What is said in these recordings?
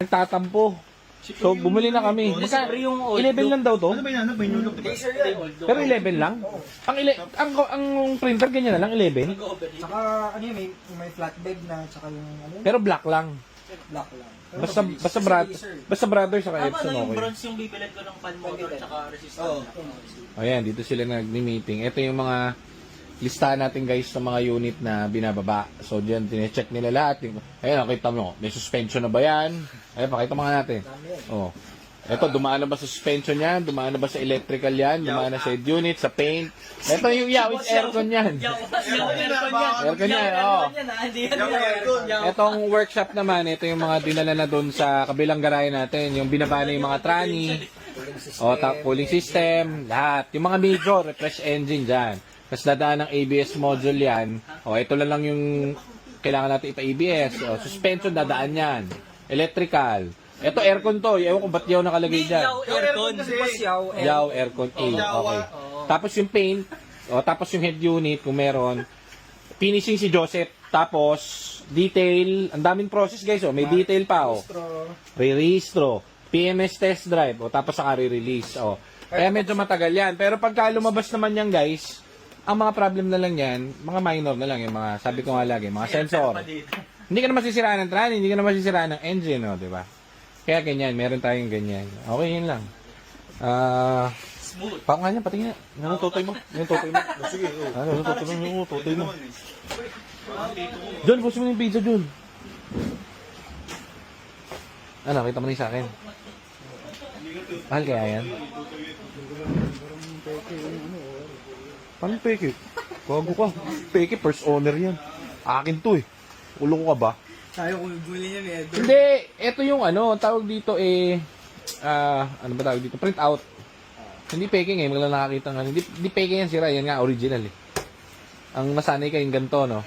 nagtatampo. So, bumili na kami. Magka, Siyempre yung old 11 lang daw to. Ano ba yan? Ano ba yung look? Laser yan. Old Pero 11 lang? Ang, ile, ang, ang printer ganyan na lang, 11. Tsaka ano yun, may, may flatbed na, tsaka yung ano, yun, Pero black lang. black lang. Basta, basta, laser. basta brother sa Tama Epson na yung okay. bronze yung bibilad ko ng fan motor tsaka resistor. Oo. Ayan, dito sila nag-meeting. Ito yung mga listahan natin guys sa mga unit na binababa. So, diyan, tine-check nila lahat. Ayan, nakita mo, may suspension na ba yan? Ayan, pakita mo nga natin. Oh. Ito, dumaan na ba sa suspension yan? Dumaan na ba sa electrical yan? Dumaan na sa head unit, sa paint? Ito yung yaw, it's aircon yan. Aircon yan. Oo. aircon yan, ah. Itong workshop naman, ito yung mga dinala na doon sa kabilang garahe natin. Yung binaba na yung mga trani, o ta- cooling system, lahat. Yung mga major, refresh engine dyan. Tapos dadaan ng ABS module yan. O ito lang lang yung kailangan natin ipa-ABS. O suspension, dadaan yan. Electrical. Ito aircon to. Ewan ko ba't yaw nakalagay dyan. Yaw, aircon. Yaw, eh, Yaw, aircon A. Okay. Tapos yung paint, o tapos yung head unit kung meron. Finishing si Joseph. Tapos, detail. Ang daming process guys. Oh. May detail pa. Oh. Astro, Re-registro. PMS test drive. O tapos saka re-release. O. Kaya medyo matagal yan. Pero pagka lumabas naman yan guys, ang mga problem na lang yan, mga minor na lang. Yung mga, sabi ko nga lagi, mga sensor. Hindi ka na masisiraan ng trani, hindi ka na masisiraan ng engine, no, di ba? Kaya ganyan, meron tayong ganyan. Okay, yun lang. Ah, Smooth. pa nga niya, patingin. Ano tutoy mo? Yung tutoy mo. Sige, oo. Ano, ano tutoy mo? Yung tutoy mo. Naman. John, gusto mo yung pizza, John? Ano, kita mo na yung sa akin. Mahal kaya yan? Paano peke? Bago ka. Peke, first owner yan. Akin to eh. Ulong ka ba? Tayo kung bumili niya ni Edo. Hindi, ito yung ano, ang tawag dito eh, ah, ano ba tawag dito? Print out. Hindi peke ngayon, magla nakakita nga. Hindi, hindi peke yan sira, yan nga original eh. Ang nasanay kayong ganito, no?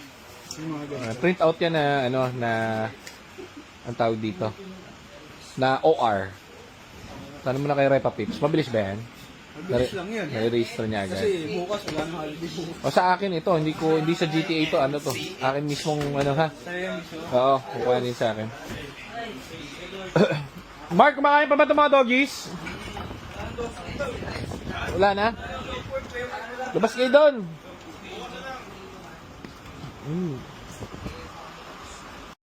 Yung mga. Ah, print out yan na, ano, na, ang tawag dito? Na OR. Sana mo na kay Repa Pips. Mabilis ba yan? Mabilis lang yun. Nare-register niya agad. Kasi bukas wala nang holiday bukas. O sa akin ito, hindi ko hindi sa GTA ito, ano to? Akin mismong ano ha? Oo, kukuha din sa akin. Mark, kumakain pa ba itong mga doggies? Wala na? Labas kayo doon. Mm.